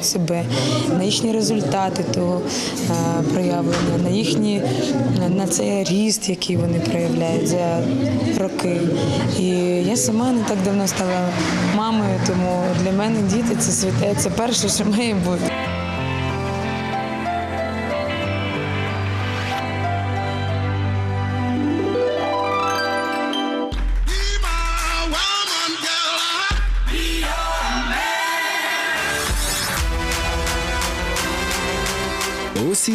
себе на їхні результати того е, проявлення, на їхні на цей ріст, який вони проявляють за роки. І я сама не так давно стала мамою, тому для мене діти це святе, це перше, що має бути.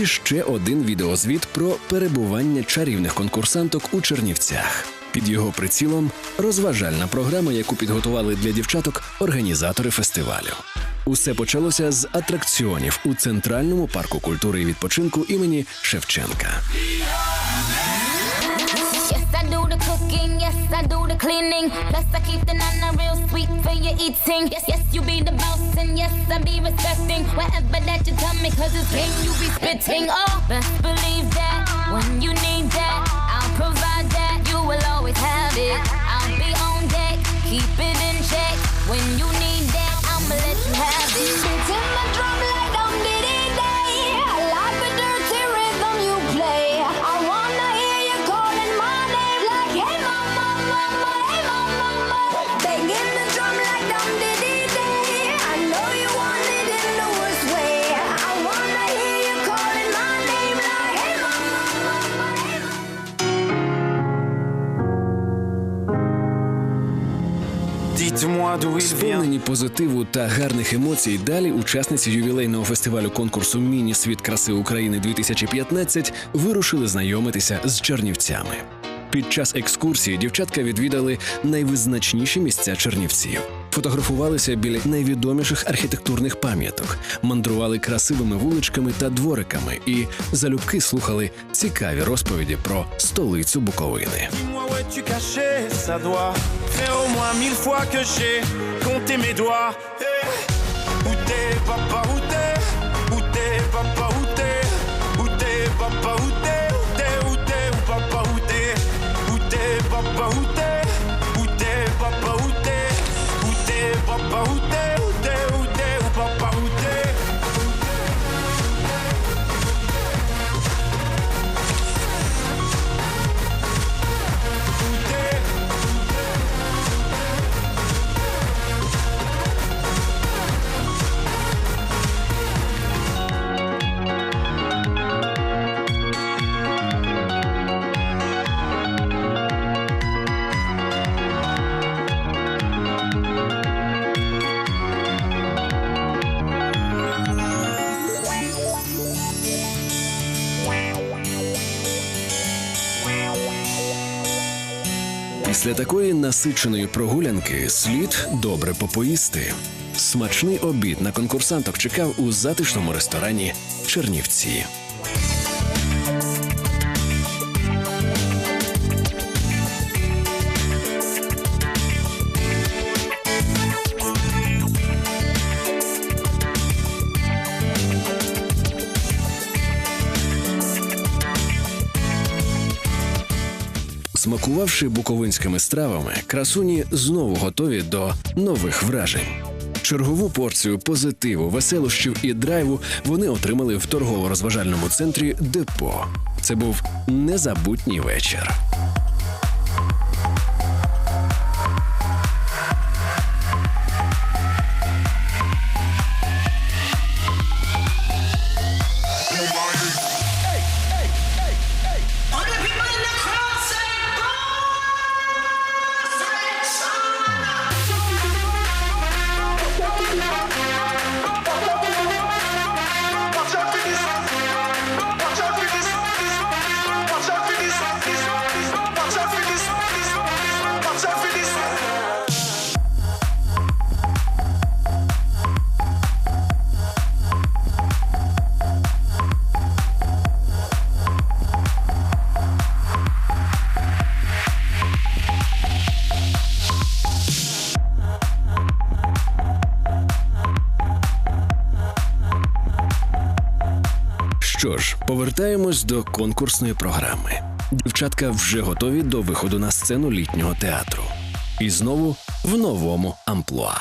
Ще один відеозвіт про перебування чарівних конкурсанток у Чернівцях. Під його прицілом розважальна програма, яку підготували для дівчаток організатори фестивалю. Усе почалося з атракціонів у центральному парку культури і відпочинку імені Шевченка. The cooking. Yes, I do the cleaning. Plus, I keep the nana real sweet for your eating. Yes, yes, you be the boss, and yes, I be respecting whatever that you tell me, cause it's game you be spitting. Oh, best believe that when you need that, I'll provide that. You will always have it. I'll be on deck, keep it in check. When you need that, I'ma let you have it. Сповнені позитиву та гарних емоцій. Далі учасниці ювілейного фестивалю конкурсу Міні Світ краси України 2015 вирушили знайомитися з Чернівцями. Під час екскурсії дівчатка відвідали найвизначніші місця Чернівців, фотографувалися біля найвідоміших архітектурних пам'яток, мандрували красивими вуличками та двориками і залюбки слухали цікаві розповіді про столицю Буковини. Dis-moi où такої насиченої прогулянки слід добре попоїсти. Смачний обід на конкурсанток чекав у затишному ресторані Чернівці. Смакувавши буковинськими стравами, красуні знову готові до нових вражень. Чергову порцію позитиву, веселощів і драйву вони отримали в торгово-розважальному центрі Депо. Це був незабутній вечір. All повертаємось до конкурсної програми. Дівчатка вже готові до виходу на сцену літнього театру. І знову в новому амплуа.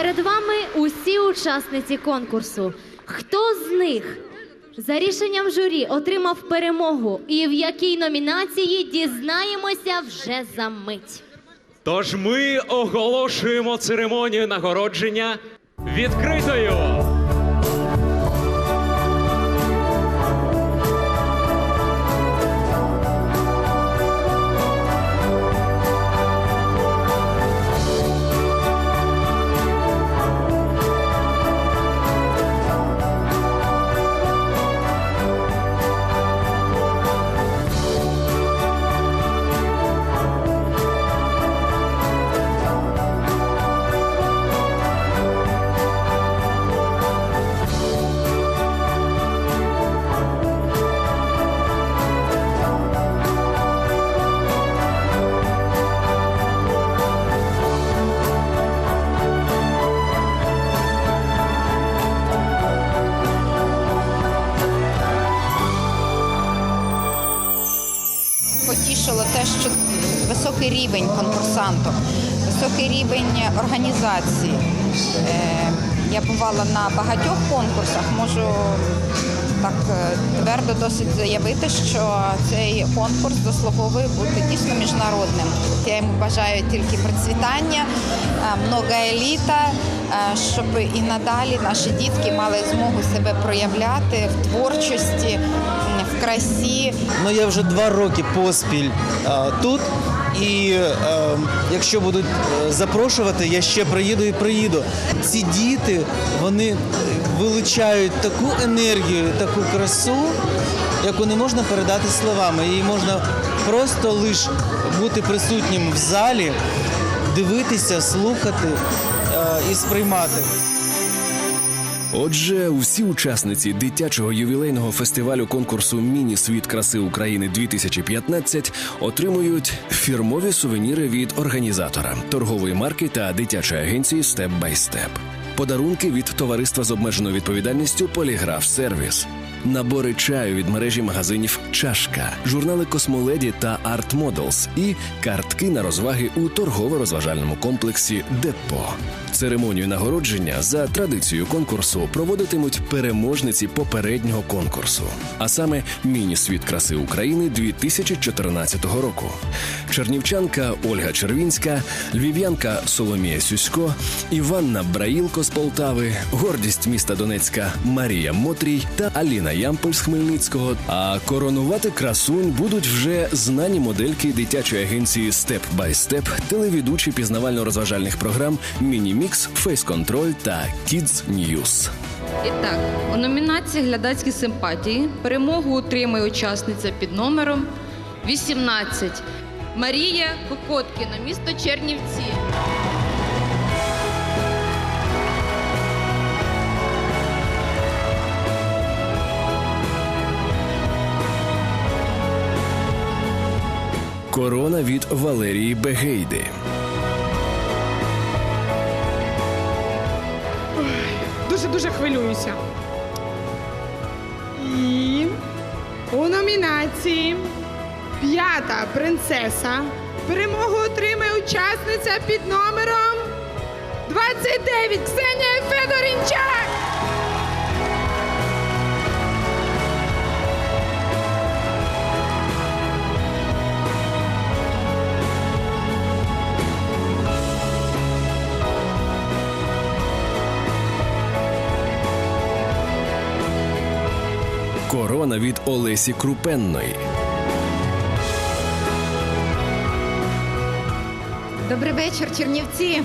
Перед вами усі учасниці конкурсу. Хто з них за рішенням журі отримав перемогу і в якій номінації дізнаємося вже за мить. Тож ми оголошуємо церемонію нагородження відкритою. Конкурсантів, високий рівень організації. Е, Я бувала на багатьох конкурсах, можу так е, твердо досить заявити, що цей конкурс заслуговує бути дійсно міжнародним. Я йому бажаю тільки процвітання, е, много еліта, щоб і надалі наші дітки мали змогу себе проявляти в творчості, в красі. Ну я вже два роки поспіль тут. І е, якщо будуть е, запрошувати, я ще приїду і приїду. Ці діти вони вилучають таку енергію, таку красу, яку не можна передати словами. Її можна просто лише бути присутнім в залі, дивитися, слухати е, і сприймати. Отже, усі учасниці дитячого ювілейного фестивалю конкурсу Міні Світ краси України 2015 отримують фірмові сувеніри від організатора, торгової марки та дитячої агенції Степ бай Степ. Подарунки від товариства з обмеженою відповідальністю Поліграф Сервіс. Набори чаю від мережі магазинів Чашка, журнали Космоледі та Арт Models і картки на розваги у торгово-розважальному комплексі Депо. Церемонію нагородження за традицією конкурсу проводитимуть переможниці попереднього конкурсу, а саме Міні-світ краси України 2014 року. Чернівчанка Ольга Червінська, львів'янка Соломія Сюсько, Іванна Браїлко з Полтави, гордість міста Донецька Марія Мотрій та Аліна Ямполь з Хмельницького. А коронувати красунь будуть вже знані модельки дитячої агенції by Step, телеведучі пізнавально-розважальних програм Мінімікс, Фейс-контроль та Kids News. І так, у номінації глядацькі симпатії перемогу отримує учасниця під номером 18 Марія Кокоткіна, місто Чернівці. Корона від Валерії Бегейди. Хвилююся. І у номінації П'ята принцеса перемогу отримає учасниця під номером 29 Ксенія Федорінчак. Корона від Олесі Крупенної. Добрий вечір, Чернівці.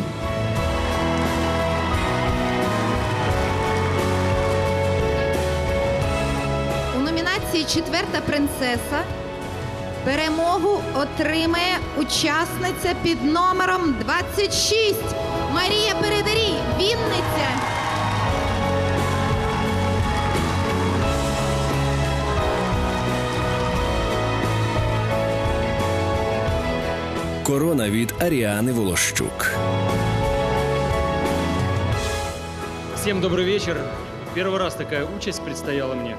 У номінації Четверта принцеса перемогу отримає учасниця під номером 26 Марія Передарій, Вінниця. Корона від Аріани Волощук. Всем добрый вечер. Первый раз такая участь предстояла мне.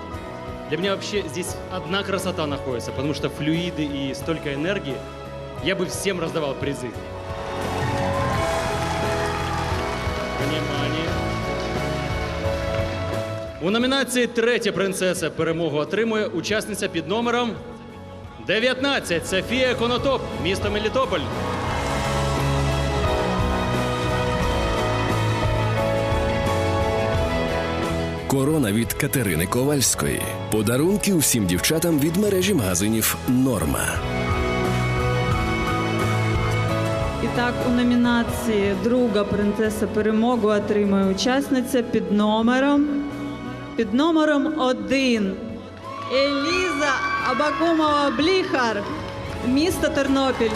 Для меня вообще здесь одна красота находится, потому что флюиды и столько энергии. Я бы всем раздавал призы. Внимание. У номінації Третя принцеса перемогу отримує учасниця під номером 19 Софія Конотоп, місто Мелітополь. Корона від Катерини Ковальської. Подарунки усім дівчатам від мережі магазинів Норма. І так, у номінації Друга принцеса перемогу отримує учасниця під номером під номером один Еліза Абакумова Бліхар, місто Тернопіль.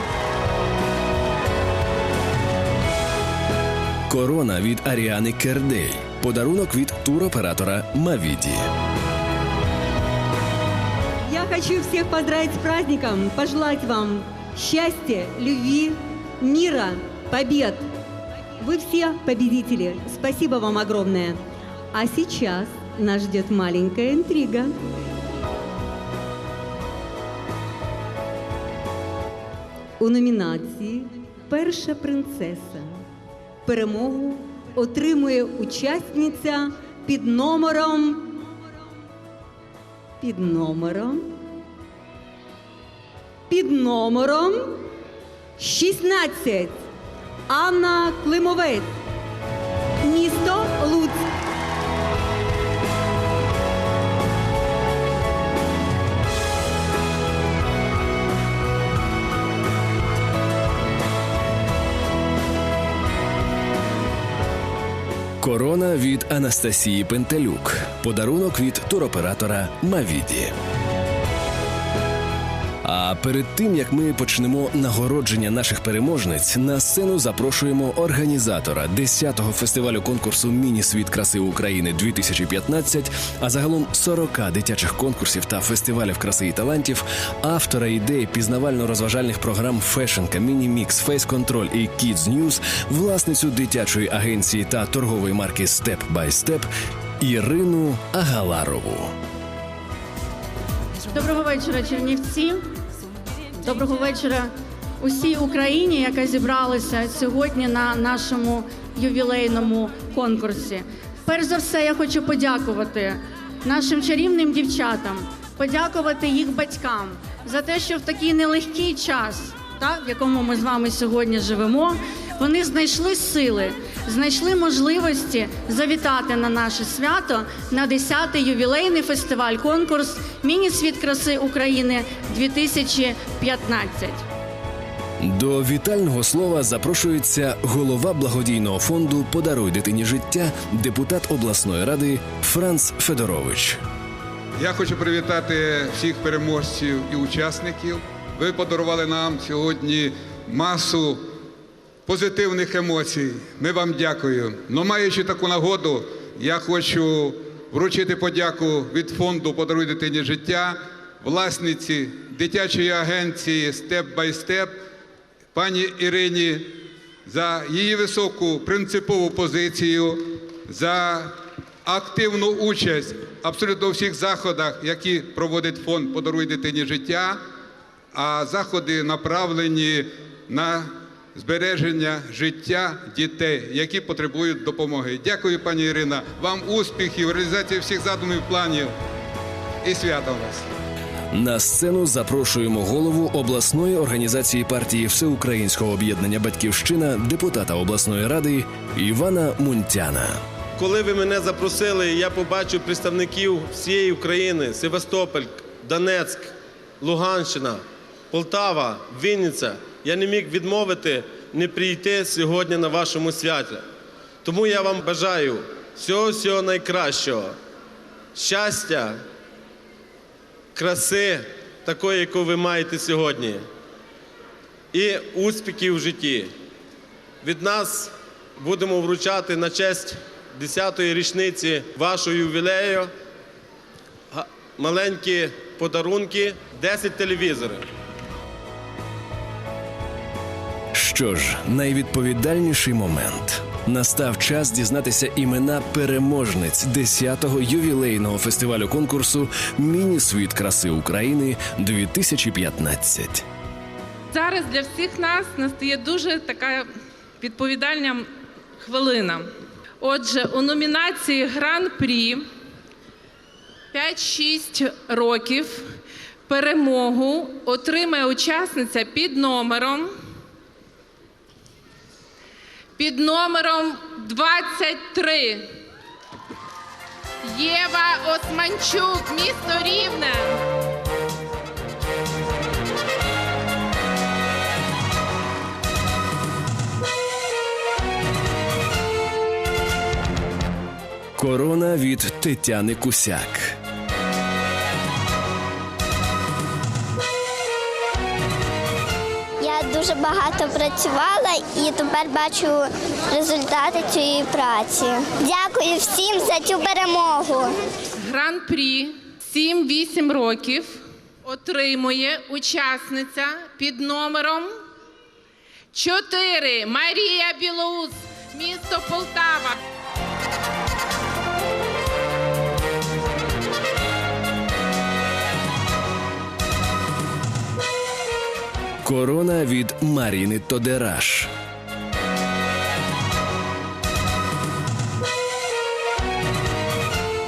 Корона від Аріани Кердей. Подарунок від туроператора Мавіді. Я хочу всех поздравить с праздником, пожелать вам счастья, любви, мира, побед. Вы все победители. Спасибо вам огромное. А сейчас нас ждет маленькая интрига. У номінації Перша принцеса перемогу отримує учасниця під номером під номером під номером 16 Анна Климовець. Місто Луцьк. Корона від Анастасії Пентелюк. Подарунок від туроператора Мавіді. А перед тим як ми почнемо нагородження наших переможниць, на сцену запрошуємо організатора 10-го фестивалю конкурсу Міні-світ краси України 2015, а загалом 40 дитячих конкурсів та фестивалів краси і талантів, автора ідеї пізнавально-розважальних програм Fashion Каміні Мікс, Face Control і Kids News, власницю дитячої агенції та торгової марки Step by Step Ірину Агаларову. Доброго вечора, Чернівці. Доброго вечора усій Україні, яка зібралася сьогодні на нашому ювілейному конкурсі. Перш за все, я хочу подякувати нашим чарівним дівчатам, подякувати їх батькам за те, що в такий нелегкий час, так, в якому ми з вами сьогодні живемо, вони знайшли сили, знайшли можливості завітати на наше свято на 10-й ювілейний фестиваль конкурс Міні-світ краси України 2015. До вітального слова запрошується голова благодійного фонду Подаруй дитині життя, депутат обласної ради Франц Федорович. Я хочу привітати всіх переможців і учасників. Ви подарували нам сьогодні масу позитивних емоцій. Ми вам дякую. Но маючи таку нагоду, я хочу вручити подяку від фонду Подаруй дитині життя, власниці дитячої агенції Степ бай Степ, пані Ірині за її високу принципову позицію, за активну участь абсолютно у всіх заходах, які проводить фонд Подаруй дитині життя, а заходи направлені на збереження життя дітей, які потребують допомоги. Дякую, пані Ірина. Вам успіхів, реалізації всіх задумів, планів і свята вас. На сцену запрошуємо голову обласної організації партії Всеукраїнського об'єднання Батьківщина, депутата обласної ради Івана Мунтяна. Коли ви мене запросили, я побачив представників всієї України: Севастополь, Донецьк, Луганщина, Полтава, Вінниця. Я не міг відмовити не прийти сьогодні на вашому святі. Тому я вам бажаю всього всього найкращого, щастя, краси, такої, яку ви маєте сьогодні, і успіхів в житті. Від нас будемо вручати на честь 10-ї річниці вашого ювілею маленькі подарунки, 10 телевізорів. Що ж, найвідповідальніший момент. Настав час дізнатися імена переможниць 10-го ювілейного фестивалю конкурсу Міні-світ краси України 2015. Зараз для всіх нас настає дуже така відповідальна хвилина. Отже, у номінації Гран-прі 5-6 років перемогу отримає учасниця під номером під номером 23. Єва Османчук, місто Рівне. Корона від Тетяни Кусяк. Багато працювала і тепер бачу результати цієї праці. Дякую всім за цю перемогу. Гран-прі 7-8 років отримує учасниця під номером 4 Марія Білоус, місто Полтава. Корона від Маріни Тодераш.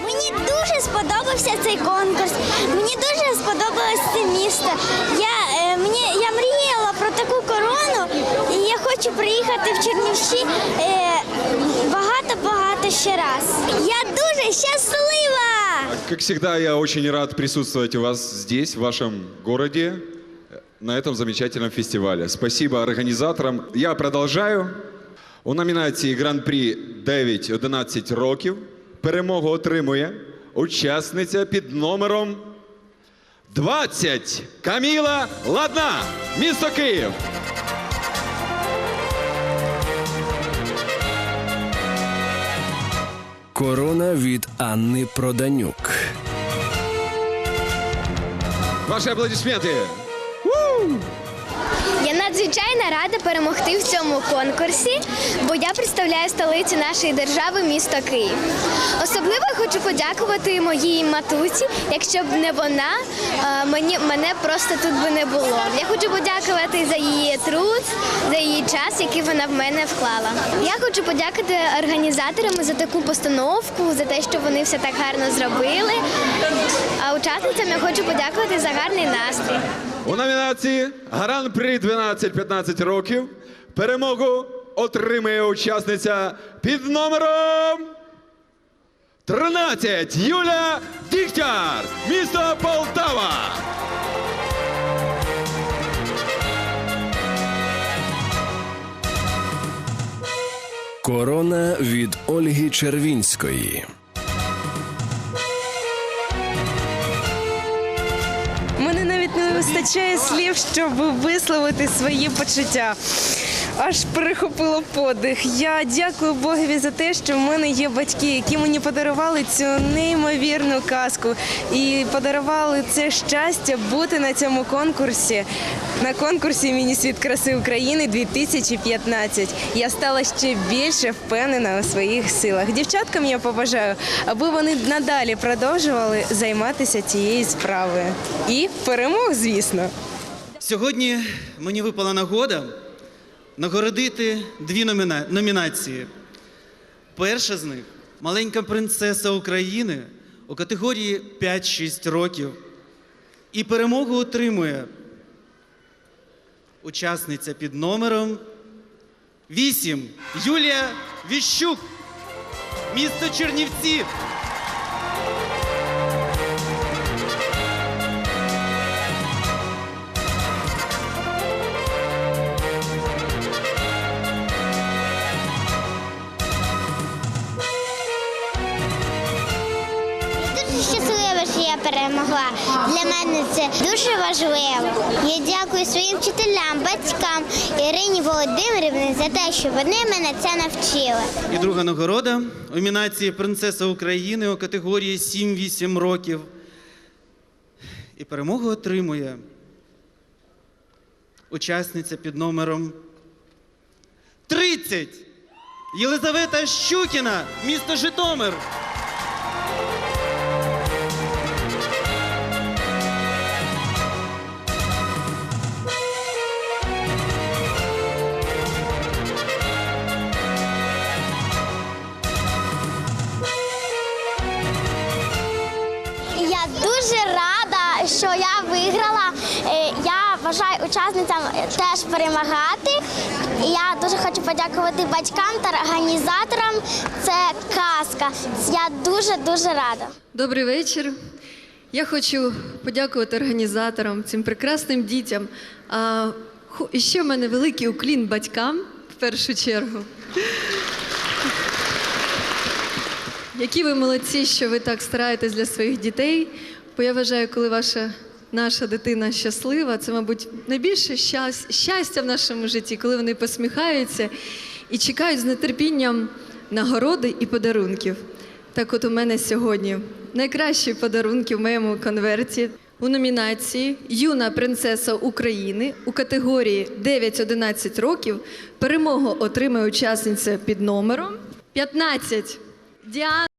Мені дуже сподобався цей конкурс. Мені дуже сподобалось це місто. Я, е, мені, я мріяла про таку корону, і я хочу приїхати в Чернівці е, багато-багато ще раз. Я дуже щаслива! Как всегда, я очень рад присутствовать у вас здесь, в вашем городе, на этом замечательном фестивале. Спасибо организаторам. Я продолжаю. У номінації Гран-прі 9-11 років перемогу отримує учасниця під номером 20 Каміла Ладна, місто Київ. Корона від Анни Проданюк. Ваші аплодисменти. Я надзвичайно рада перемогти в цьому конкурсі, бо я представляю столицю нашої держави, місто Київ. Особливо хочу подякувати моїй матусі. Якщо б не вона, е, мені мене просто тут би не було. Я хочу подякувати за її труд, за її час, який вона в мене вклала. Я хочу подякувати організаторам за таку постановку, за те, що вони все так гарно зробили. А учасницям я хочу подякувати за гарний настрій. У номінації Гран-прі 12-15 років перемогу отримує учасниця під номером 13 Юля Дігтяр, місто Полтава. Корона від Ольги Червінської. Вистачає слів, щоб висловити свої почуття. Аж перехопило подих. Я дякую Богові за те, що в мене є батьки, які мені подарували цю неймовірну казку і подарували це щастя бути на цьому конкурсі. На конкурсі Міні-світ краси України 2015. Я стала ще більше впевнена у своїх силах. Дівчаткам я побажаю, аби вони надалі продовжували займатися цією справою. І перемог, звісно. Сьогодні мені випала нагода нагородити дві номіна... номінації. Перша з них маленька принцеса України у категорії 5-6 років. І перемогу отримує учасниця під номером 8 Юлія Віщук, місто Чернівці. Я перемогла. Для мене це дуже важливо. Я дякую своїм вчителям, батькам Ірині Володимирівні за те, що вони мене це навчили. І друга нагорода у номінації Принцеса України у категорії 7-8 років. І перемогу отримує учасниця під номером 30 Єлизавета Щукіна, місто Житомир. Бажаю учасницям теж перемагати. Я дуже хочу подякувати батькам та організаторам. Це казка. Я дуже дуже рада. Добрий вечір. Я хочу подякувати організаторам, цим прекрасним дітям. А і ще в мене великий уклін батькам в першу чергу. Які ви молодці, що ви так стараєтесь для своїх дітей. Бо я вважаю, коли ваша наша дитина щаслива, це, мабуть, найбільше щастя в нашому житті, коли вони посміхаються і чекають з нетерпінням нагороди і подарунків. Так от у мене сьогодні найкращі подарунки в моєму конверті у номінації Юна принцеса України у категорії 9-11 років перемогу отримає учасниця під номером 15 Діана.